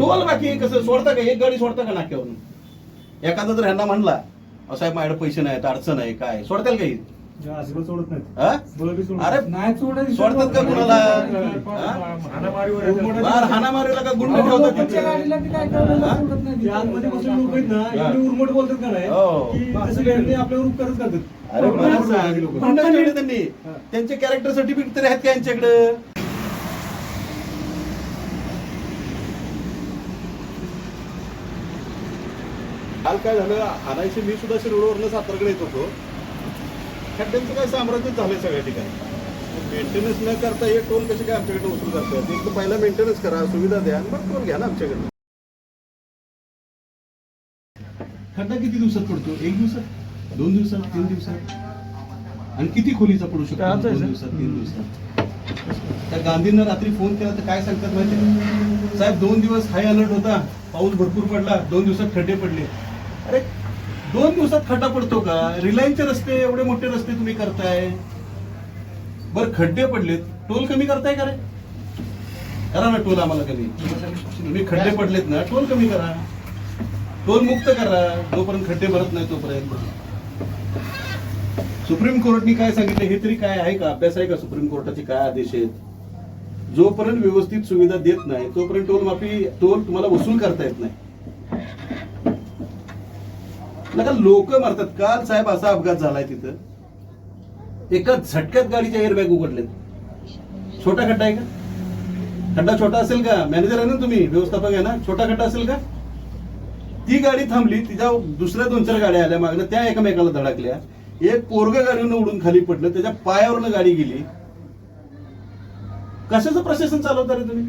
Toll बाकी कसं सोडता का एक गाडी सोडता का नाक्यावरून एखादा जर ह्यांना म्हणला "अहो साहेब माझ्याकडे पैसे नाहीत अडचण आहे काय सोडताल काही सोडत हा? अरे नाही. सोडतात का कुणाला हा? हाणामारीला का गुंड ठेवतात हा? हा. हो. करतात अरे मला लोकं. सांग, त्यांनी हा. त्यांचे कॅरेक्टर सर्टिफिकेट तरी आहेत का यांच्याकडे काल काय झालं आणायचे मी सुद्धा शिरोडवरनं सातारकडे येत होतो. खड्ड्यांचं काय साम्राज्यच झालंय सगळ्या ठिकाणी. मेंटेनन्स न करता हे टोल कसे काय आमच्याकडे वसूल करतात एक तर पहिला मेंटेनन्स करा सुविधा द्या आणि मग टोल घ्या ना आमच्याकडनं. खड्डा किती दिवसात पडतो? एक दिवसात? दोन दिवसात? तीन दिवसात? आणि किती खोलीचा पडू शकतो? दोन? दिवसात तीन दिवसात? त्या गांधींना रात्री फोन केला तर काय सांगतात माहिती? साहेब दोन दिवस हाय अलर्ट होता पाऊस भरपूर पडला दोन दिवसात खड्डे पडले. अरे दोन दिवसात खड्डा पडतो का? रिलायन्सचे रस्ते एवढे मोठे रस्ते तुम्ही करताय. बर खड्डे पडलेत. टोल कमी करताय का रे? करा ना टोल आम्हाला कमी. तुम्ही खड्डे पडलेत ना टोल कमी करा. टोल मुक्त करा. जोपर्यंत खड्डे भरत नाही तोपर्यंत. सुप्रीम कोर्टनी काय सांगितलं हे तरी काय आहे का? अभ्यास आहे का सुप्रीम कोर्टाचे काय आदेश आहेत? जोपर्यंत व्यवस्थित सुविधा देत नाही तोपर्यंत टोल माफी टोल तुम्हाला वसूल करता येत नाही. नका लोक मारतात. काल साहेब असा अपघात झालाय तिथं. एका झटक्यात गाडीच्या एअरबॅग उघडलेत. छोटा खड्डा आहे का? खड्डा छोटा असेल का? मॅनेजर आहे ना तुम्ही? व्यवस्थापक आहे ना? छोटा खड्डा असेल का? ती गाडी थांबली. तिच्या दुसऱ्या दोन चार गाड्या आल्या मागणं त्या एकमेकाला धडकल्या. एक पोरग गाडीनं उडून खाली पडलं. त्याच्या पायावरनं गाडी गेली. कशाचं प्रशासन चालवता रे तुम्ही?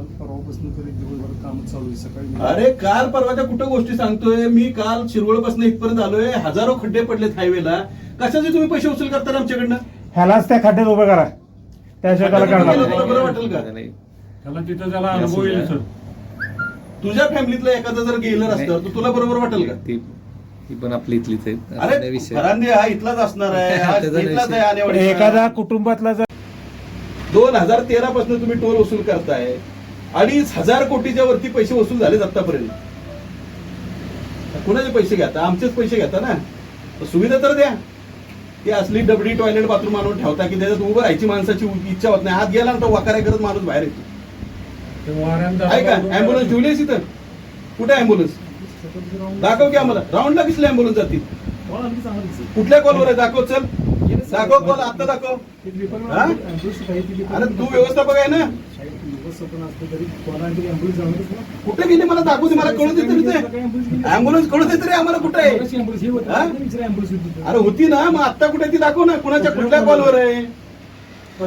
काल परवापासून तरी दिवसभर काम चालू आहे सकाळी अरे काल परवाच्या कुठं गोष्टी सांगतोय? मी काल शिरवळपासून इथपर्यंत आलोय. हजारो खड्डे पडलेत हायवेला कशाचे तुम्ही पैसे वसूल करता आमच्याकडनं? ह्यालाच त्या खड्ड्यात उभं करा. त्याशिवाय त्याला खड्ड्यात बरं वाटेल का? त्याला तिथं त्याला अनुभव येईल सर तुझ्या फॅमिलीतला एखादा जर गेलं रस्त्यावर तर तुला बरोबर वाटेल का? ती ती पण आपली इथलीच आहे. असा अरे नाही विषय. फरांदे हा इथलाच असणार आहे. हा त्याचा नाही इथलाच आहे विषय. आणेवाडीचा. एखाद्या कुटुंबातला जर दोन हजार तेरा पासून तुम्ही टोल वसूल करताय. अडीच हजार कोटीच्या वरती पैसे वसूल झालेत आतापर्यंत कुणाचे पैसे घेता आमचेच पैसे घेता ना. तर सुविधा तर द्या. ती असली डबडी टॉयलेट बाथरूम आणून ठेवता की त्याच्यात उभं राहायची माणसाची इच्छा होत नाही. हात गेला ना तो वाकाऱ्या करत माणूस बाहेर येतो. आहे का अँब्युलन्स ठेवली आहेस इथं. कुठे अँब्युलन्स दाखव की आम्हाला. राऊंडला कसली अँब्युलन्स जातील? कुठल्या कॉलवर आहे? दाखव चल. दाखव कॉल आता दाखव. हा? अरे तू व्यवस्थापक आहे ना? कुठे गेली मला दाखवू दे मला कळू दे तरी ते. अँब्युलन्स कळू दे तरी आम्हाला कुठे? आहे हा? अरे होती ना मग आता कुठे ती दाखव ना कुणाच्या कुठल्या कॉलवर आहे?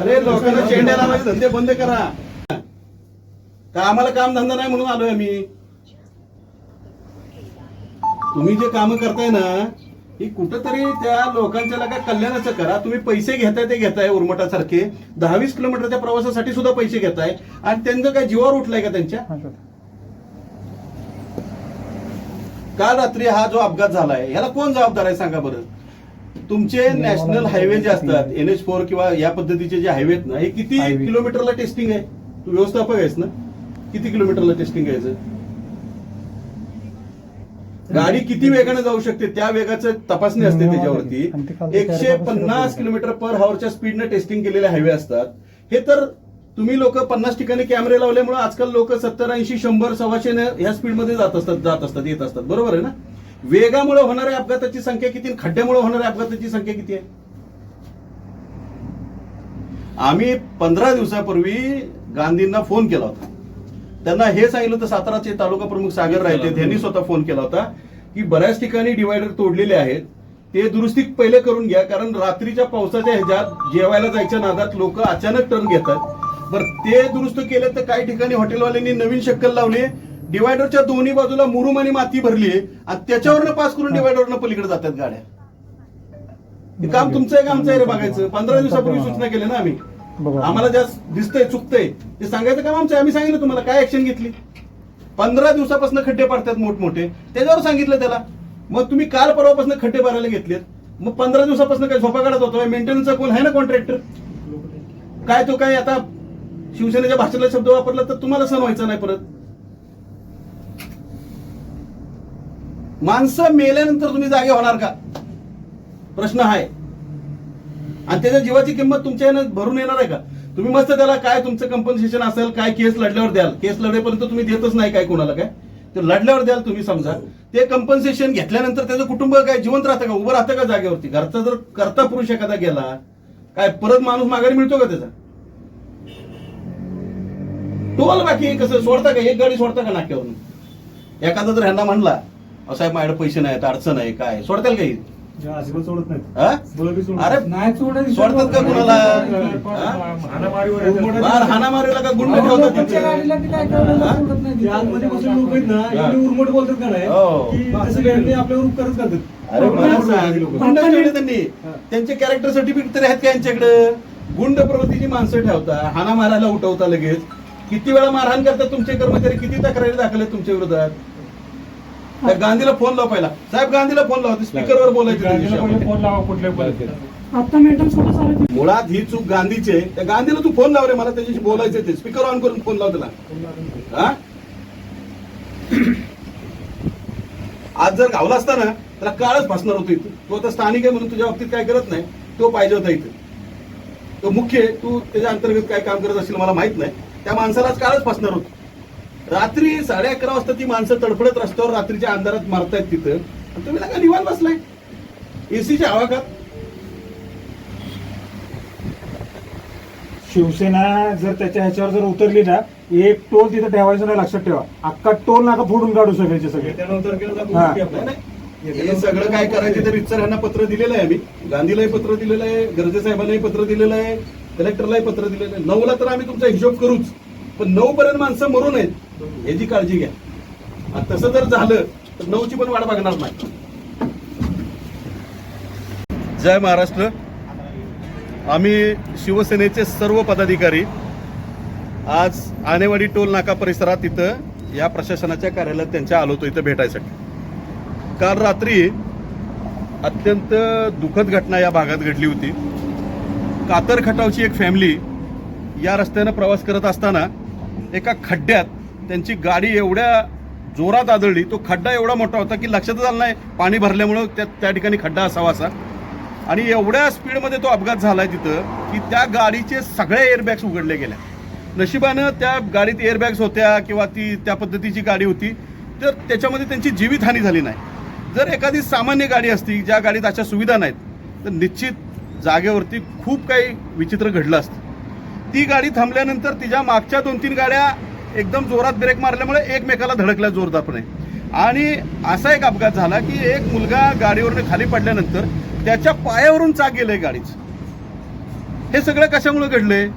अरे लोकांना चेंड्या लावायचे धंदे बंद करा. का आम्हाला काम धंदा नाही म्हणून आलोय आम्ही? तुम्ही जे काम करताय ना ही कुठंतरी त्या लोकांच्या लागा कल्याणाचं करा. तुम्ही पैसे घेताय ते घेताय उर्मटासारखे. दहावीस किलोमीटरच्या प्रवासासाठी सुद्धा पैसे घेताय. आणि त्यांचं काय जीवावर उठलाय का त्यांच्या? काल रात्री हा जो अपघात झालाय? ह्याला कोण जबाबदार आहे सांगा बरं. तुमचे नॅशनल हायवे जे असतात एन एच फोर किंवा या पद्धतीचे जे हायवे आहेत ना हे किती. किलोमीटरला टेस्टिंग आहे? तू व्यवस्थापक आहेस ना? किती किलोमीटरला टेस्टिंग आहे याचं? गाडी किती वेगाने जाऊ शकते त्या वेगाचं तपासणी असते त्याच्यावरती. एकशे पन्नास किलोमीटर पर हॉवरच्या स्पीडने टेस्टिंग केलेले हायवे असतात. हे तर तुम्ही लोक पन्नास ठिकाणी कॅमेरे लावल्यामुळे आजकाल लोक सत्तर ऐंशी शंभर सव्वाशे ह्या स्पीडमध्ये जात असतात जात असतात येत असतात. बरोबर आहे ना? वेगामुळे होणाऱ्या अपघाताची संख्या किती खड्ड्यामुळे होणाऱ्या अपघाताची संख्या किती आहे? आम्ही पंधरा दिवसापूर्वी गांधींना फोन केला होता. त्यांना हे सांगितलं होतं साताराचे तालुका प्रमुख सागर राहते त्यांनी स्वतः फोन केला होता की बऱ्याच ठिकाणी डिवायडर तोडलेले आहेत. ते दुरुस्ती पहिले करून घ्या कारण रात्रीच्या पावसाच्या ह्याच्यात जेवायला जायच्या नादात लोक अचानक टर्न घेतात. बरं ते दुरुस्त केले तर काही ठिकाणी हॉटेलवाल्यांनी नवीन शक्कल लावली डिवायडरच्या दोन्ही बाजूला मुरुम आणि माती भरली आणि त्याच्यावरनं पास करून डिवायडरनं पलीकडे जातात गाड्या. काम तुमचं आहे का आमचं आहे रे बघायचं? पंधरा दिवसापूर्वी सूचना केल्या ना आम्ही. आम्हाला ज्या दिसतंय चुकतंय ते सांगायचं काम आमचं आम्ही सांगितलं तुम्हाला काय ऍक्शन घेतली? पंधरा दिवसापासून खड्डे पडतात मोठमोठे. त्याच्यावर सांगितलं त्याला. मग तुम्ही काल परवापासून खड्डे भरायला घेतलेत. मग पंधरा दिवसापासून काय झोपा काढत होतो मेंटेनन्सचा कोण आहे ना कॉन्ट्रॅक्टर काय तो काय आता शिवसेनेच्या भाषेला शब्द वापरला तर तुम्हाला सण व्हायचा नाही परत. माणसं मेल्यानंतर तुम्ही जागे होणार का? प्रश्न आहे आणि त्याच्या जीवाची किंमत तुमच्या यानं भरून येणार आहे का? तुम्ही मस्त त्याला काय तुमचं कंपन्सेशन असेल काय केस लढल्यावर द्याल? केस लढेपर्यंत तुम्ही देतच नाही काय कोणाला काय? ते लढल्यावर द्याल तुम्ही समजा. ते कंपन्सेशन घेतल्यानंतर त्याचं कुटुंब काय जिवंत राहतं का? उभं राहतं का जागेवरती? घरचा जर करता पुरुष एखादा गेला काय परत माणूस माघारी मिळतो का त्याचा? टोल बाकी कसं? सोडता का? एक गाडी सोडता का नाक्यावरून? एखादा जर ह्यांना म्हणला "अहो साहेब माझ्याकडे पैसे नाहीत अडचण आहे काय सोडताल काही हा? अरे नाही सोडतात का कुणाला? हा? बार हाणामारीला का गुंड ठेवतात तिथे? ते आतमध्ये बसून लोक आहेत ना एवढे उर्मट बोलतात का नाही? हो. की तसं काही नाही, आपल्यावर उपकारच करतात. अरे मला सांग, लोकं. गुंड ठेवले त्यांनी. त्यांचे कॅरेक्टर सर्टिफिकेट तरी आहेत का यांच्याकडे? गुंड प्रवृत्तीची माणसं ठेवता हाना मारायला उठवता लगेच. किती वेळा मारहाण करतात तुमचे कर्मचारी? किती तक्रारी दाखल आहेत तुमच्या विरोधात? त्या गांधीला फोन लाव पहिला. साहेब गांधीला फोन लावा. स्पीकरवर बोलायचं त्यांच्याशी आपण. फोन लावा कुठल्या पण. आता मॅडम सोबत चालत मुळात ही चूक गांधीची. त्या गांधीला तू फोन लाव रे मला त्याच्याशी बोलायचं ते. स्पीकर ऑन करून फोन लाव त्याला. हा? आज जर गावला असता ना त्याला काळच फसणार होतो इथं. तो आता स्थानिक आहे म्हणून तुझ्या बाबतीत काय करत नाही. तो पाहिजे होता इथं. तो मुख्य आहे. तू त्याच्या अंतर्गत काय काम करत असेल मला माहीत नाही. त्या माणसालाच काळच फसणार होतो. रात्री साडे अकरा वाजता ती माणसं तडफडत रस्त्यावर रात्रीच्या अंधारात मारतायत तिथं. आणि तुम्ही नका निवान बसलाय. एसीच्या हवा का शिवसेना जर त्याच्या ह्याच्यावर जर उतरली ना एक टोल तिथं ठेवायचं नाही लक्षात ठेवा. अख्खा टोल नाका फोडून काढू सगळ्याचे सगळे. हा. सगळं काय करायचे तर इतर ह्यांना पत्र दिलेलं आहे. आम्ही गांधीलाही पत्र दिलेलं आहे गर्जे साहेबांनाही पत्र दिलेलं आहे कलेक्टरलाही पत्र दिलेलं आहे. नऊला तर आम्ही तुमचा हिशोब करूच. पण नऊ पर्यंत माणसं मरू नयेत. याची काळजी घ्या. तसं जर झालं तर नऊची पण वाट बघणार नाही. जय महाराष्ट्र. आम्ही शिवसेनेचे सर्व पदाधिकारी आज आनेवाडी टोल नाका परिसरात इथं या प्रशासनाच्या कार्यालयात त्यांच्या आलो होतो इथं भेटायसाठी. काल रात्री अत्यंत दुःखद घटना या भागात घडली होती. कातर खटावची एक फॅमिली या रस्त्यानं प्रवास करत असताना एका खड्ड्यात त्यांची गाडी एवढ्या जोरात आदळली तो खड्डा एवढा मोठा होता की लक्षातच आलं नाही पाणी भरल्यामुळं त्या त्या ठिकाणी खड्डा असावा असा. आणि एवढ्या स्पीडमध्ये तो अपघात झालाय तिथं की त्या गाडीचे सगळ्या एअरबॅग्स उघडले गेल्या नशिबानं त्या गाडीत एअरबॅग्स होत्या किंवा ती त्या पद्धतीची गाडी होती तर त्याच्यामध्ये त्यांची जीवितहानी झाली नाही. जर एखादी सामान्य गाडी असती ज्या गाडीत अशा सुविधा नाहीत तर निश्चित जागेवरती खूप काही विचित्र घडलं असतं. ती गाडी थांबल्यानंतर तिच्या मागच्या दोन तीन गाड्या एकदम जोरात ब्रेक मारल्यामुळे एकमेकाला धडकल्या जोरदारपणे. आणि असा एक अपघात झाला की एक मुलगा गाडीवरून खाली पडल्यानंतर त्याच्या पायावरून चाक गेलंय गाडीचं हे सगळं कशामुळे घडलंय?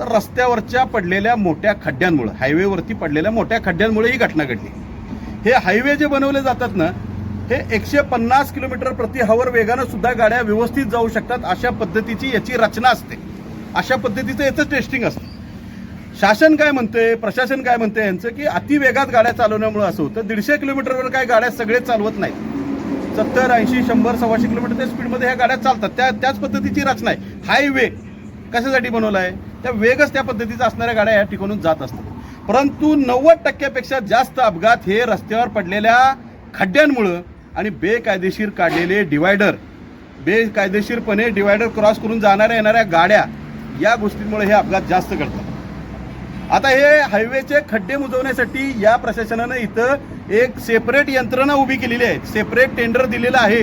तर रस्त्यावरच्या पडलेल्या मोठ्या खड्ड्यांमुळे हायवेवरती पडलेल्या मोठ्या खड्ड्यांमुळे ही घटना घडली. हे हायवे जे बनवले जातात ना हे एकशे पन्नास किलोमीटर प्रति हवर वेगानं सुद्धा गाड्या व्यवस्थित जाऊ शकतात अशा पद्धतीची याची रचना असते. अशा पद्धतीचं याचं टेस्टिंग असतं. शासन काय म्हणते प्रशासन काय म्हणते यांचं की अति वेगात गाड्या चालवण्यामुळे असं होतं. दीडशे किलोमीटरवर काय गाड्या सगळे चालवत नाहीत. सत्तर ऐंशी शंभर सव्वाशे किलोमीटरच्या स्पीडमध्ये ह्या गाड्या चालतात. त्या त्याच पद्धतीची रचना आहे. हायवे कशासाठी बनवला आहे? त्या वेगच त्या पद्धतीचा असणाऱ्या गाड्या या ठिकाणून जात असतात. परंतु नव्वद टक्क्यापेक्षा जास्त अपघात हे रस्त्यावर पडलेल्या खड्ड्यांमुळं आणि बेकायदेशीर काढलेले डिवायडर बेकायदेशीरपणे डिवायडर क्रॉस करून जाणाऱ्या येणाऱ्या गाड्या या गोष्टींमुळे हे अपघात जास्त घडतात. आता हे हायवेचे खड्डे मुजवण्यासाठी या प्रशासनानं इथं एक सेपरेट यंत्रणा उभी केलेली आहे. सेपरेट टेंडर दिलेलं आहे.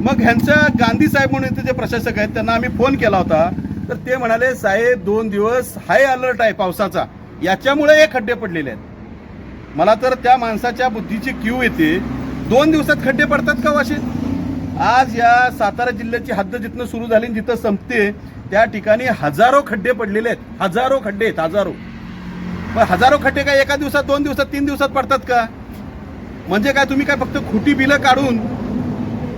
मग ह्यांच्या गांधी साहेब म्हणून इथे जे प्रशासक आहेत त्यांना आम्ही फोन केला होता. तर ते म्हणाले साहेब दोन दिवस हाय अलर्ट आहे पावसाचा. याच्यामुळे हे खड्डे पडलेले आहेत. मला तर त्या माणसाच्या बुद्धीची क्यू येते. दोन दिवसात खड्डे पडतात का हो वाशी आज या सातारा जिल्ह्याची हद्द जिथनं सुरू झाली आणि जिथं संपते त्या ठिकाणी हजारो खड्डे पडलेले आहेत. हजारो खड्डे आहेत हजारो. पण हजारो खड्डे काय एका दिवसात दोन दिवसात तीन दिवसात पडतात का? म्हणजे काय तुम्ही काय फक्त खोटी बिलं काढून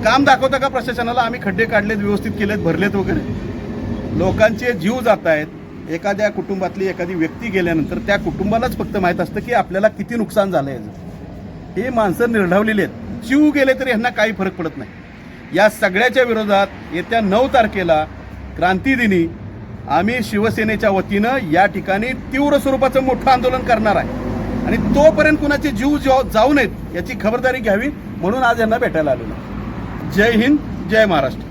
काम दाखवता का प्रशासनाला? आम्ही खड्डे काढलेत व्यवस्थित केलेत भरलेत वगैरे. लोकांचे जीव जात आहेत एखाद्या कुटुंबातली एखादी व्यक्ती गेल्यानंतर त्या कुटुंबालाच फक्त माहीत असतं की आपल्याला किती नुकसान झालं आहे हे माणसं निर्ढवलेली आहेत. जीव गेले तरी यांना काही फरक पडत नाही. या सगळ्याच्या विरोधात येत्या नऊ तारखेला क्रांतीदिनी आम्ही शिवसेनेच्या वतीनं या ठिकाणी तीव्र स्वरूपाचं मोठं आंदोलन करणार आहे. आणि तोपर्यंत कुणाचे जीव जाऊ- जाऊ नयेत याची खबरदारी घ्यावी म्हणून आज यांना भेटायला आलेलो. जय हिंद जय महाराष्ट्र.